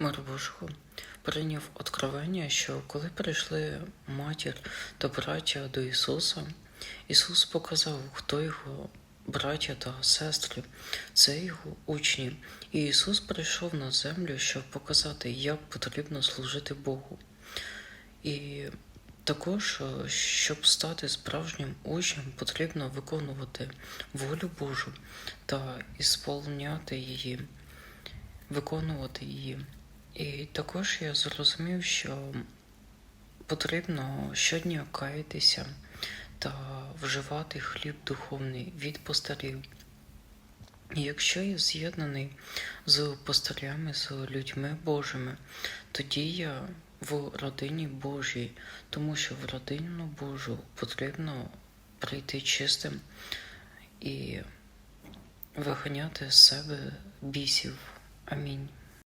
Божого, прийняв откровення, що коли прийшли матір та браття до Ісуса, Ісус показав, хто його браття та сестри, це його учні. І Ісус прийшов на землю, щоб показати, як потрібно служити Богу. І також, щоб стати справжнім учнем, потрібно виконувати волю Божу та ісполняти її, виконувати її. І також я зрозумів, що потрібно щодня каятися та вживати хліб духовний від постарів. Якщо я з'єднаний з постарями, з людьми Божими, тоді я в родині Божій, тому що в родину Божу потрібно прийти чистим і виганяти з себе бісів. Амінь.